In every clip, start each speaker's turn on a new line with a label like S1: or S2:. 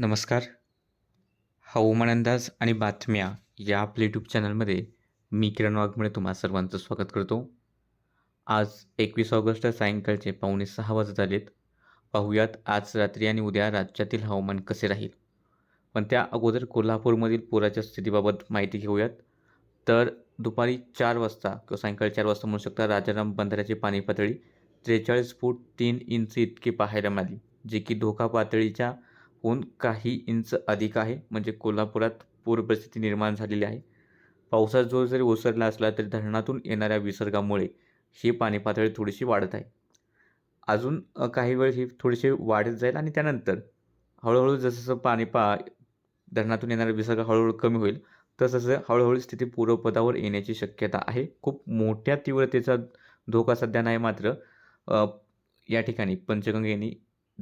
S1: नमस्कार. हवामान अंदाज आणि बातम्या या आपल्या यूट्यूब चॅनलमध्ये मी किरण वाघमुळे तुम्हा सर्वांचं स्वागत करतो. आज एकवीस ऑगस्ट सायंकाळचे पावणे सहा वाजत आलेत. पाहूयात आज रात्री आणि उद्या राज्यातील हवामान कसे राहील? पण त्या अगोदर कोल्हापूरमधील पुराच्या स्थितीबाबत माहिती घेऊयात. तर दुपारी चार वाजता किंवा सायंकाळी चार वाजता म्हणू शकता राजाराम बंधाऱ्याची पाणी पातळी त्रेचाळीस फूट तीन इंच इतकी पाहायला मिळाली जे की धोका पातळीच्या हून काही इंच अधिक आहे. म्हणजे कोल्हापुरात पूर परिस्थिती निर्माण झालेली आहे. पावसाचा जोर जरी ओसरला असला तरी धरणातून येणाऱ्या विसर्गामुळे ही पाणी पातळी थोडीशी वाढत आहे. अजून काही वेळ ही थोडीशी वाढत जाईल आणि त्यानंतर हळूहळू जसं पाणी पा धरणातून येणारा विसर्ग हळूहळू कमी होईल तसं हळूहळू स्थिती पूर्वपदावर येण्याची शक्यता आहे. खूप मोठ्या तीव्रतेचा धोका सध्या नाही मात्र या ठिकाणी पंचगंगेनी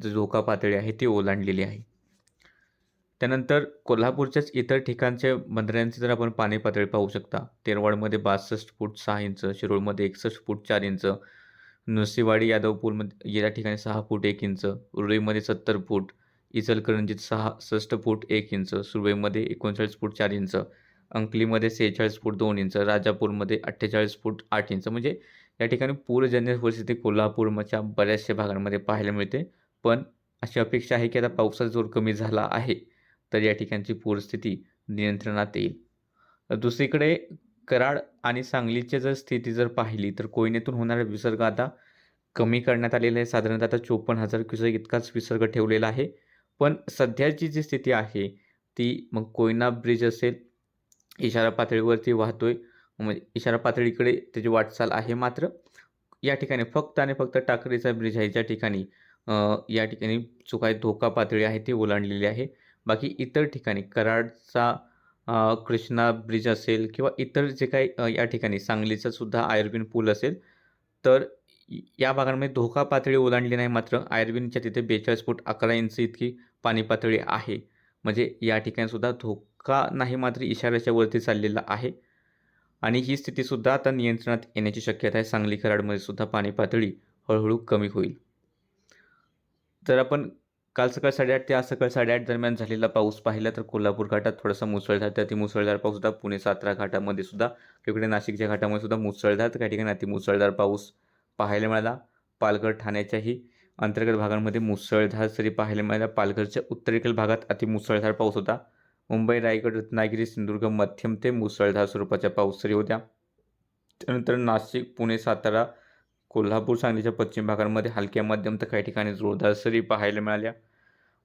S1: धोका पातळी आहे ती ओलांडलेली आहे. त्यानंतर कोल्हापूरच्याच इतर ठिकाणच्या बंधाऱ्यांची जर आपण पाणी पातळी पाहू शकता तेरवाडमध्ये बासष्ट फूट सहा इंच शिरोळमध्ये एकसष्ट फूट चार इंच नृसिंहवाडी यादवपूरमध्ये या ठिकाणी सहा फूट एक इंच उरळीमध्ये सत्तर फूट इचलकरंजीत सहासष्ट फूट एक इंच सुरवेमध्ये एकोणचाळीस फूट चार इंच अंकलीमध्ये सेहेचाळीस फूट दोन इंच राजापूरमध्ये अठ्ठेचाळीस फूट आठ इंच. म्हणजे या ठिकाणी पूरजन्य परिस्थिती कोल्हापूरच्या बऱ्याचशा भागांमध्ये पाहायला मिळते. पण अशी अपेक्षा आहे की आता पावसाचा जोर कमी झाला आहे तर या ठिकाणची पूरस्थिती नियंत्रणात येईल. दुसरीकडे कराड आणि सांगलीची जर स्थिती जर पाहिली तर कोयनेतून होणारा विसर्ग आता कमी करण्यात आलेला आहे. साधारणतः आता चोपन्न हजार क्युसेक इतकाच विसर्ग ठेवलेला आहे. पण सध्याची जी स्थिती आहे ती मग कोयना ब्रिज असेल इशारा पातळीवरती वाहतोय म्हणजे इशारा पातळीकडे त्याची वाटचाल आहे मात्र या ठिकाणी फक्त आणि फक्त टाकरीचा ब्रिज आहे. ज्या ठिकाणी या ठिकाणी जो काय धोका पातळी आहे ती ओलांडलेली आहे. बाकी इतर ठिकाणी कराडचा कृष्णा ब्रिज असेल किंवा इतर जे काही या ठिकाणी सांगलीचा सुद्धा आयर्विन पूल असेल तर या भागांमध्ये धोका पातळी ओलांडली नाही मात्र आयर्विनच्या तिथे बेचाळीस फूट अकरा इंच इतकी पाणी पातळी आहे. म्हणजे या ठिकाणी सुद्धा धोका नाही मात्र इशाऱ्याच्या वरती चाललेला आहे. आणि ही स्थितीसुद्धा आता नियंत्रणात येण्याची शक्यता आहे. सांगली कराडमध्ये सुद्धा पाणी पातळी हळूहळू कमी होईल. तर आपण काल सकाळ साडेआठ ते आज सकाळ साडेआठ दरम्यान झालेला पाऊस पाहिला तर कोल्हापूर घाटात थोडासा मुसळधार तर अति मुसळधार पाऊस होता. पुणे सातारा घाटामध्ये सुद्धा तिकडे नाशिकच्या घाटामध्ये सुद्धा मुसळधार तर काही ठिकाणी अति मुसळधार पाऊस पाहायला मिळाला. पालघर ठाण्याच्याही अंतर्गत भागांमध्ये मुसळधार सरी पाहायला मिळाला पालघरच्या उत्तरेकडील भागात अति मुसळधार पाऊस होता. मुंबई रायगड रत्नागिरी सिंधुदुर्ग मध्यम ते मुसळधार स्वरूपाच्या पाऊस सरी होत्या. त्यानंतर नाशिक पुणे सातारा कोल्हापूर सांगलीच्या पश्चिम भागांमध्ये हलक्या मध्यम तर काही ठिकाणी जोरदार सरी पाहायला मिळाल्या.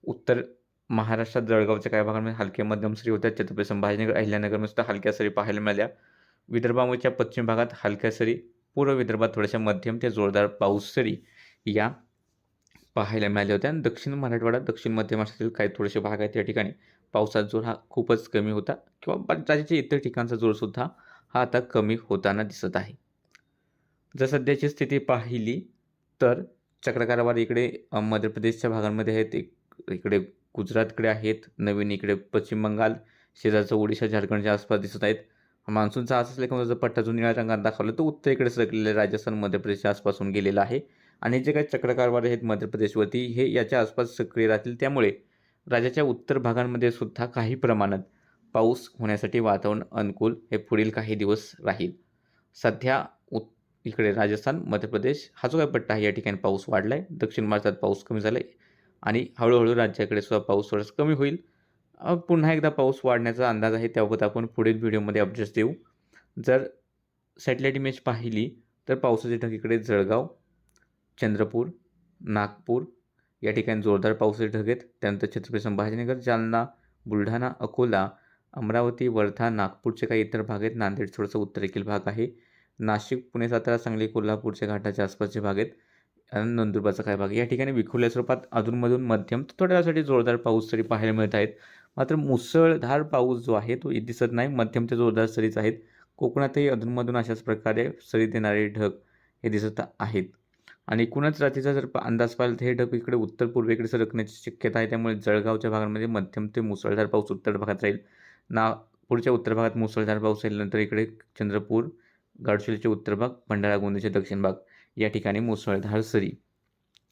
S1: उत्तर महाराष्ट्रात जळगावच्या काही भागांमध्ये हलक्या मध्यम सरी होत्या. छत्रपती संभाजीनगर अहिल्यानगरमध्ये सुद्धा हलक्या सरी पाहायला मिळाल्या. विदर्भाच्या पश्चिम भागात हलक्या सरी पूर्व विदर्भात थोड्याशा मध्यम ते जोरदार पाऊस सरी या पाहायला मिळाल्या होत्या. आणि दक्षिण मराठवाडा दक्षिण मध्य महाराष्ट्रातील काही थोडेसे भाग आहेत त्या ठिकाणी पावसाचा जोर हा खूपच कमी होता किंवा राज्याच्या इतर ठिकाणचा जोरसुद्धा हा आता कमी होताना दिसत आहे. जर सध्याची स्थिती पाहिली तर चक्रकारवार इकडे मध्य प्रदेशच्या भागांमध्ये आहेत. एक इकडे गुजरातकडे आहेत. नवीन इकडे पश्चिम बंगाल शेजारचं ओडिशा झारखंडच्या आसपास दिसत आहेत. मान्सूनचा असं असल्यामुळे जर पट्टा जो निळ्या रंगात दाखवला तो उत्तरेकडे सरकलेला राजस्थान मध्य प्रदेशच्या आसपासून गेलेला आहे. आणि जे काही चक्रकारवार आहेत मध्य प्रदेशवरती हे याच्या आसपास सक्रिय राहतील. त्यामुळे राज्याच्या उत्तर भागांमध्ये सुद्धा काही प्रमाणात पाऊस होण्यासाठी वातावरण अनुकूल हे पुढील काही दिवस राहील. सध्या इकडे राजस्थान मध्य प्रदेश. हा जो काही पट्टा आहे या ठिकाणी पाऊस वाढला आहे दक्षिण भारतात पाऊस कमी झाला आहे आणि हळूहळू राज्याकडे सुद्धा पाऊस थोडासा कमी होईल. पुन्हा एकदा पाऊस वाढण्याचा अंदाज आहे त्याबाबत आपण पुढील व्हिडिओमध्ये अपडेट्स देऊ. जर सॅटेलाईट इमेज पाहिली तर पावसाचे ढग इकडे जळगाव चंद्रपूर नागपूर या ठिकाणी जोरदार पावसाचे ढग आहेत. त्यानंतर छत्रपती संभाजीनगर जालना बुलढाणा अकोला अमरावती वर्धा नागपूरचे काही इतर भाग आहेत. नांदेड थोडंसं उत्तरेकडील भाग आहे. नाशिक पुणे सातारा सांगली कोल्हापूरच्या घाटाच्या आसपासचे भाग आहेत. आणि नंदुरबारचा काही भाग. आहे. या ठिकाणी विखुरल्या स्वरूपात अधूनमधून मध्यम तर थोड्या वेळासाठी जोरदार पाऊस तरी पाहायला मिळत आहेत. मात्र मुसळधार पाऊस जो आहे तो दिसत नाही. मध्यम ते जोरदार सरीच आहेत. कोकणातही अधूनमधून अशाच प्रकारे सरी देणारे ढग हे दिसत आहेत. आणि एकूणच रात्रीचा जर अंदाज पाहिला तर हे ढग इकडे उत्तर पूर्वेकडे सरकण्याची शक्यता आहे. त्यामुळे जळगावच्या भागांमध्ये मध्यम ते मुसळधार पाऊस उत्तर भागात राहील. नागपूरच्या उत्तर भागात मुसळधार पाऊस राहील नंतर इकडे चंद्रपूर गडचिरोलीचे उत्तर भाग भंडारा गोंदियाचे दक्षिण भाग या ठिकाणी मुसळधार सरी.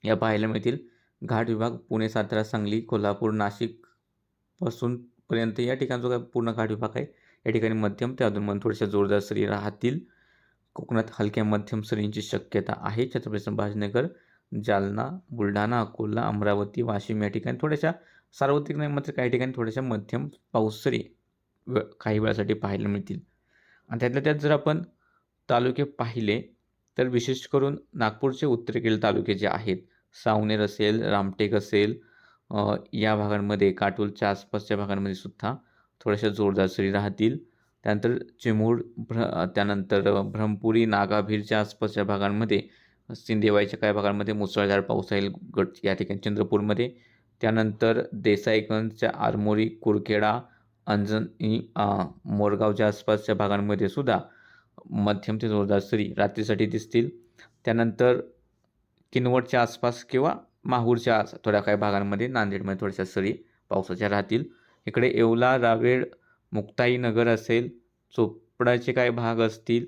S1: या पाहायला मिळतील घाट विभाग पुणे सातारा सांगली कोल्हापूर नाशिकपासून पर्यंत या ठिकाणचा जो काय पूर्ण घाट विभाग आहे या ठिकाणी मध्यम ते अधून थोड्याशा जोरदार सरी राहतील. कोकणात हलक्या मध्यम सरींची शक्यता आहे. छत्रपती संभाजीनगर जालना बुलढाणा अकोला अमरावती वाशिम या ठिकाणी थोड्याशा सार्वत्रिक नाही मात्र काही ठिकाणी थोड्याशा मध्यम पाऊस सरी व काही वेळासाठी पाहायला मिळतील. आणि त्यातल्या त्यात जर आपण तालुके पाहिले तर विशेष करून नागपूरचे उत्तरेकडील तालुके जे आहेत सावनेर असेल रामटेक असेल या भागांमध्ये काटोलच्या आसपासच्या भागांमध्ये सुद्धा थोड्याशा जोरदार सरी राहतील. त्यानंतर चिमूड भ्र त्यानंतर ब्रह्मपुरी नागाभीरच्या आसपासच्या भागांमध्ये सिंदेवाईच्या काही भागांमध्ये मुसळधार पाऊस राहील गट या ठिकाणी चंद्रपूरमध्ये. त्यानंतर देसाईगंजच्या आरमोरी कुरखेडा अंजनी मोरगावच्या आसपासच्या भागांमध्ये सुद्धा मध्यम ते जोरदार सरी रात्रीसाठी दिसतील. त्यानंतर किनवटच्या आसपास किंवा माहूरच्या आस- थोड्या काही भागांमध्ये नांदेडमध्ये थोड्याशा सरी पावसाच्या राहतील. इकडे येवला रावेळ मुक्ताईनगर असेल चोपडाचे काही भाग असतील.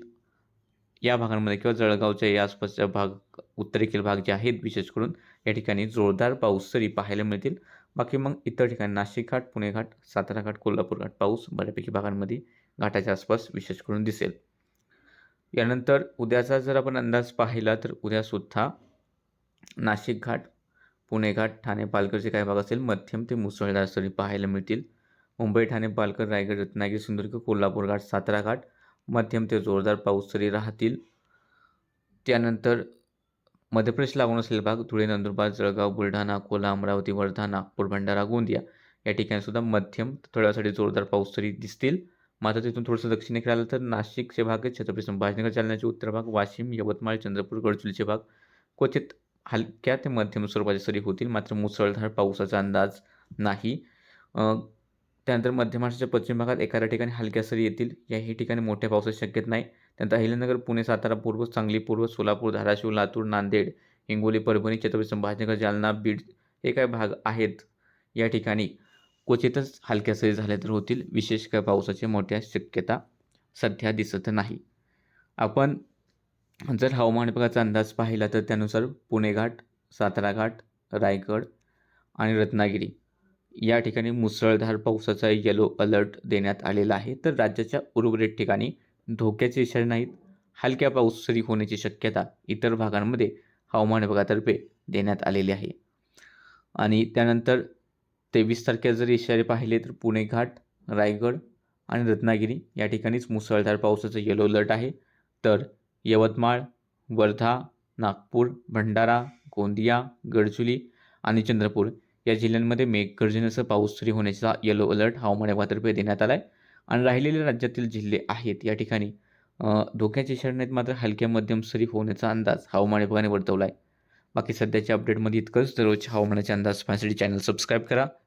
S1: या भागांमध्ये किंवा जळगावच्या या आसपासच्या भाग उत्तरेकडील भाग जे आहेत विशेष करून या ठिकाणी जोरदार पाऊस सरी पाहायला मिळतील. बाकी मग इतर ठिकाणी नाशिक घाट पुणे घाट सातारा घाट कोल्हापूर घाट पाऊस बऱ्यापैकी भागांमध्ये घाटाच्या आसपास विशेष करून दिसेल. यानंतर उद्याचा जर आपण अंदाज पाहिला तर उद्यासुद्धा नाशिक घाट पुणे घाट ठाणे पालघरचे काही भाग असेल मध्यम ते मुसळधार सरी पाहायला मिळतील. मुंबई ठाणे पालघर रायगड रत्नागिरी सिंधुदुर्ग कोल्हापूर घाट सातारा घाट मध्यम ते जोरदार पाऊस सरी राहतील. त्यानंतर मध्य प्रदेश लागून असलेले भाग धुळे नंदुरबार जळगाव बुलढाणा अकोला अमरावती वर्धा नागपूर भंडारा गोंदिया या ठिकाणीसुद्धा मध्यम थोड्यासाठी जोरदार पाऊस सरी दिसतील. मात्र तिथून थोडंसं दक्षिणेकडे आलं तर नाशिकचे भाग आहेत छत्रपती संभाजीनगर जालन्याचे उत्तर भाग वाशिम यवतमाळ चंद्रपूर गडचुलीचे भाग. क्वचित हलक्या ते मध्यम स्वरूपाचे सरी होतील मात्र मुसळधार पावसाचा अंदाज नाही. त्यानंतर मध्य महाराष्ट्राच्या पश्चिम भागात एखाद्या ठिकाणी हलक्या सरी येतील याही ठिकाणी मोठ्या पावसाची शक्यता नाही. त्यानंतर अहिल्यानगर पुणे सातारा पूर्व सांगली पूर्व सोलापूर धाराशिव लातूर नांदेड हिंगोली परभणी छत्रपती संभाजीनगर जालना बीड हे काय भाग आहेत या ठिकाणी? क्वचितच हलक्या सरी झाल्या तर होतील. विशेष काय पावसाची मोठ्या शक्यता सध्या दिसत नाही. आपण जर हवामान विभागाचा अंदाज पाहिला तर त्यानुसार पुणे घाट सातारा घाट रायगड आणि रत्नागिरी या ठिकाणी मुसळधार पावसाचा येलो अलर्ट देण्यात आलेला आहे. तर राज्याच्या उर्वरित ठिकाणी धोक्याचे इशारे नाहीत. हलक्या पाऊस सरी होण्याची शक्यता इतर भागांमध्ये हवामान विभागातर्फे देण्यात आलेली आहे. आणि त्यानंतर तेवीस तारखेला जर इशारे पाहिले तर पुणे घाट रायगड आणि रत्नागिरी या ठिकाणीच मुसळधार पावसाचं येलो अलर्ट आहे. तर यवतमाळ वर्धा नागपूर भंडारा गोंदिया गडचुली आणि चंद्रपूर या जिल्ह्यांमध्ये मेघगर्जनेसह पाऊस सुरू होण्याचा येलो अलर्ट हवामान विभागातर्फे देण्यात आला आहे आणि राहिलेले राज्यातील जिल्हे आहेत या ठिकाणी धोक्याच्या शरणात मात्र हलक्या मध्यम सरी होण्याचा अंदाज हवामान विभागाने वर्तवला आहे बाकी सध्याच्या अपडेटमध्ये इतकंच. दररोजच्या हवामानाचे अंदाज पाहण्यासाठी चॅनल सबस्क्राईब करा.